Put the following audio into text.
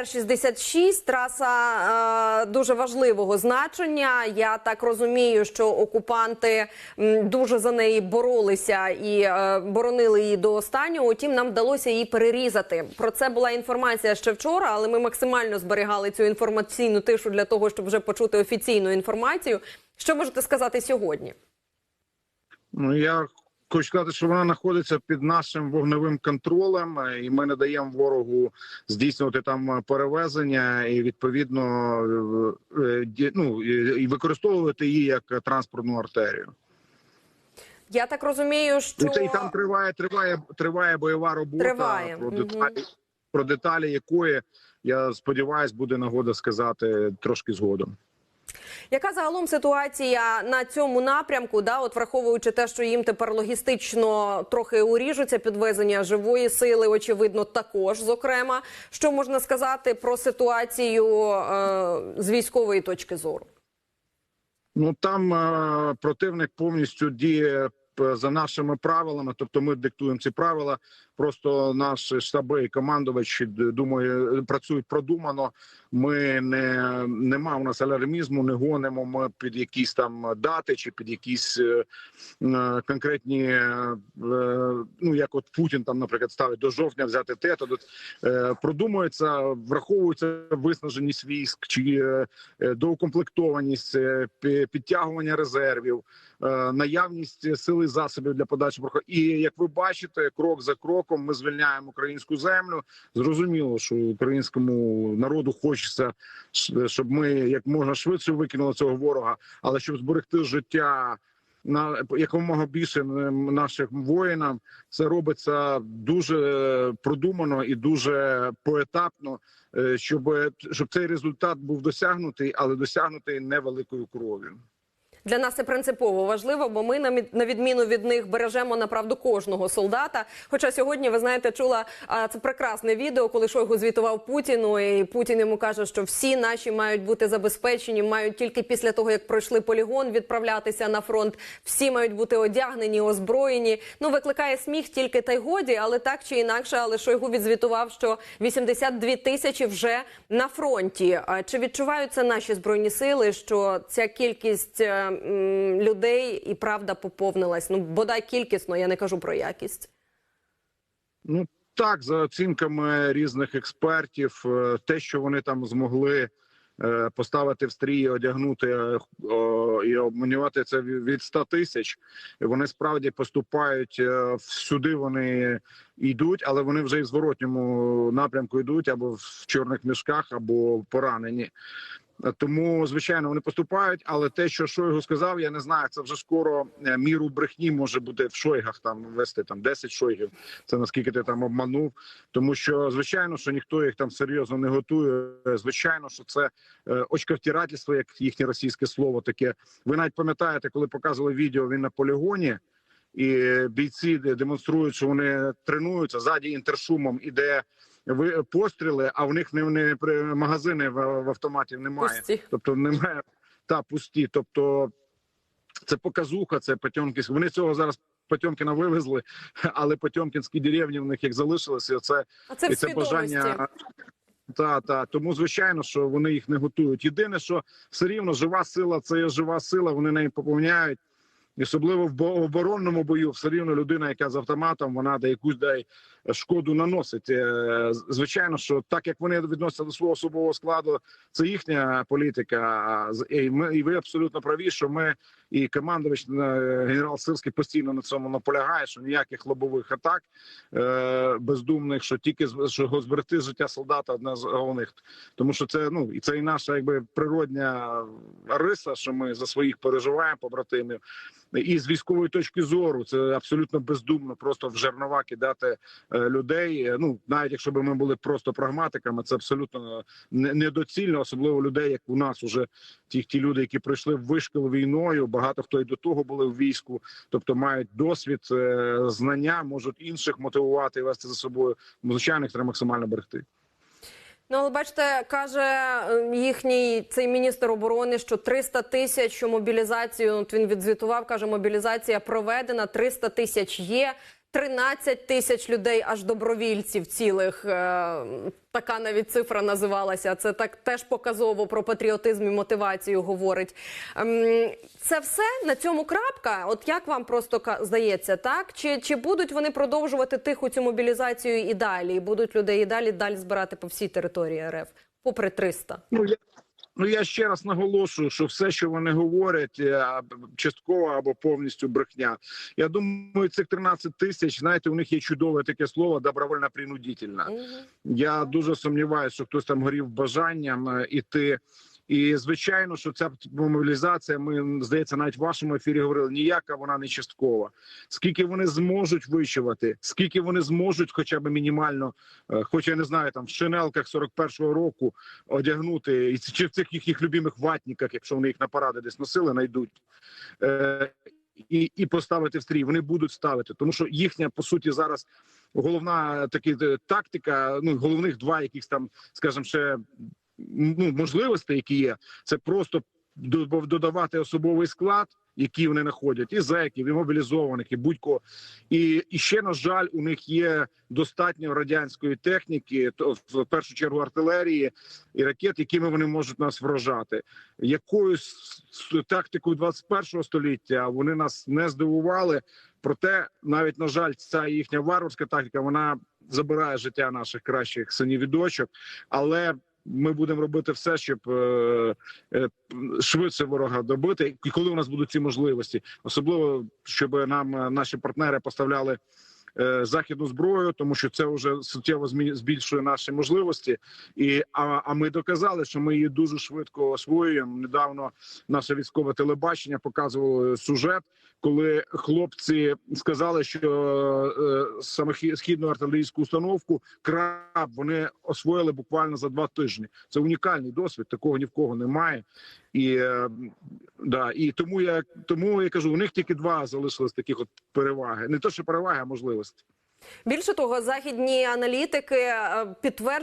Р-66 траса е, дуже важливого значення. Я так розумію, що окупанти м, дуже за неї боролися і е, боронили її до останнього. Утім, нам вдалося її перерізати. Про це була інформація ще вчора, але ми максимально зберігали цю інформаційну тишу для того, щоб вже почути офіційну інформацію. Що можете сказати сьогодні? Ну я хочу сказати, що вона знаходиться під нашим вогневим контролем, е, і ми не даємо ворогу здійснювати там е, перевезення і відповідно е, ну, і використовувати її як транспортну артерію. Я так розумію, що це і там триває, триває, триває бойова робота Триває, про деталі, про деталі якої я сподіваюся, буде нагода сказати трошки згодом. Яка загалом ситуація на цьому напрямку? Да, от враховуючи те, що їм тепер логістично трохи уріжуться підвезення живої сили, очевидно, також зокрема, що можна сказати про ситуацію е, з військової точки зору? Ну там е, противник повністю діє за нашими правилами, тобто ми диктуємо ці правила. Просто наші штаби і командувачі думаю, працюють продумано. Ми не нема у нас алармізму, не гонимо ми під якісь там дати чи під якісь е, е, конкретні. е, ну як от Путін там, наприклад, ставить до жовтня взяти те, то е, продумується, враховується виснаженість військ чи е, е, доукомплектованість, е, підтягування резервів, е, наявність сили засобів для подачі проход. І як ви бачите, крок за кроком ми звільняємо українську землю. Зрозуміло, що українському народу хочеться, щоб ми як можна швидше викинули цього ворога, але щоб зберегти життя. На якомога більше наших воїнам це робиться дуже продумано і дуже поетапно, е, щоб, щоб цей результат був досягнутий, але досягнутий невеликою кров'ю. Для нас це принципово важливо, бо ми на відміну від них бережемо направду кожного солдата. Хоча сьогодні ви знаєте, чула це прекрасне відео, коли Шойгу звітував Путіну, і Путін йому каже, що всі наші мають бути забезпечені, мають тільки після того, як пройшли полігон, відправлятися на фронт. Всі мають бути одягнені, озброєні. Ну викликає сміх тільки та й годі, але так чи інакше, але Шойгу відзвітував, що 82 тисячі вже на фронті. Чи відчувають це наші збройні сили? Що ця кількість е, людей і правда поповнилась? Ну бодай кількісно, я не кажу про якість. Ну так, за оцінками різних експертів, е, те, що вони там змогли е, поставити в стрій, одягнути е, і обманювати це від від 100 тисяч. Вони справді поступають всюди. Вони йдуть, але вони вже і зворотньому напрямку йдуть або в чорних мішках, або поранені. Е, Тому, звичайно, вони поступають, але те, що Шойгу сказав, я не знаю. Це вже скоро е, міру брехні може бути в шойгах там вести там 10 шойгів. Це наскільки ти там обманув. Тому що звичайно, що ніхто їх там серйозно не готує. Звичайно, що це е, очковтирательство, як їхнє російське слово таке. Ви навіть пам'ятаєте, коли показували відео він на полігоні. І бійці демонструють, що вони тренуються ззаді інтершумом іде постріли, а в них не, не магазини в, в автоматі немає. Пусті. Тобто немає та пусті. Тобто це показуха, це Потьомкінськ. Вони цього зараз Потьомкіна вивезли, але Потьомкінські деревні в них як залишилися. Це А це і це бажання. Та та тому звичайно, що вони їх не готують. Єдине, що все рівно жива сила, це є жива сила. Вони неї поповняють. Особливо в бо- оборонному бою, все рівно людина, яка з автоматом, вона де якусь дай шкоду наносить. Е, Звичайно, що так як вони відносяться до свого особового складу, це їхня політика. І ми і ви абсолютно праві, що ми і командувач е, генерал Сирський постійно на цьому наполягає, що ніяких лобових атак е, бездумних, що тільки що зберегти життя солдата одна з головних, тому що це ну і це і наша якби природня риса, що ми за своїх переживаємо побратимів. І з військової точки зору це абсолютно бездумно, просто в жернова кидати людей. Е, Ну навіть якщо б ми були просто прагматиками, це абсолютно недоцільно, особливо людей, як у нас уже ті, ті люди, які пройшли вишкіл війною. Багато хто і до того були в війську, тобто мають досвід, е, знання, можуть інших мотивувати і вести за собою. Звичайно, їх треба максимально берегти. Ну, але бачите, каже е, їхній цей міністр оборони, що 300 тисяч мобілізацію. От він відзвітував, каже, мобілізація проведена, 300 тисяч є. 13 тисяч людей, аж добровільців цілих. Е, така навіть цифра називалася. Це так теж показово про патріотизм і мотивацію говорить. Ем, це все на цьому крапка. От як вам просто здається, так? Чи, чи будуть вони продовжувати тиху цю мобілізацію і далі? І будуть людей і далі далі збирати по всій території РФ, попри 300? Ну я ну я ще раз наголошую, що все, що вони говорять, е, частково або повністю брехня. Я думаю, цих 13 тисяч, знаєте, у них є чудове таке слово добровольно принудительно. Я дуже сумніваюся, що хтось там горів бажанням е, іти. І звичайно, що ця мобілізація, ми здається, навіть в вашому ефірі говорили, ніяка вона не часткова. Скільки вони зможуть вичувати, скільки вони зможуть, хоча б мінімально, е, хоч я не знаю, там в шинелках 41-го року одягнути, чи в цих їхніх любимих ватниках, якщо вони їх на паради десь носили, знайдуть. Е, і, і поставити в стрій. Вони будуть ставити, тому що їхня по суті зараз головна е, тактика. Ну головних два якихось там, скажімо, ще ну можливостей, які є, це просто додавати особовий склад, який вони знаходять, і зеків, і мобілізованих, і будь-кого. І, і ще на жаль, у них є достатньо радянської техніки, то в першу чергу артилерії і ракет, якими вони можуть нас вражати. Якоюсь тактикою 21-го століття вони нас не здивували. Проте, навіть на жаль, ця їхня варварська тактика вона забирає життя наших кращих синів і дочок, але. Ми будемо робити все, щоб е, е, швидше ворога добити, і коли у нас будуть ці можливості, особливо щоб нам е, наші партнери поставляли західну зброю, тому що це вже суттєво збільшує наші можливості. І а, а ми доказали, що ми її дуже швидко освоюємо. Недавно наше військове телебачення показувало сюжет, коли хлопці сказали, що е, самохідну артилерійську установку краб вони освоїли буквально за два тижні. Це унікальний досвід. Такого ні в кого немає. І е, да, і тому я тому я кажу, у них тільки два залишились таких от переваги. Не то, що переваги, а можливості. Більше того, західні аналітики е, підтверджують.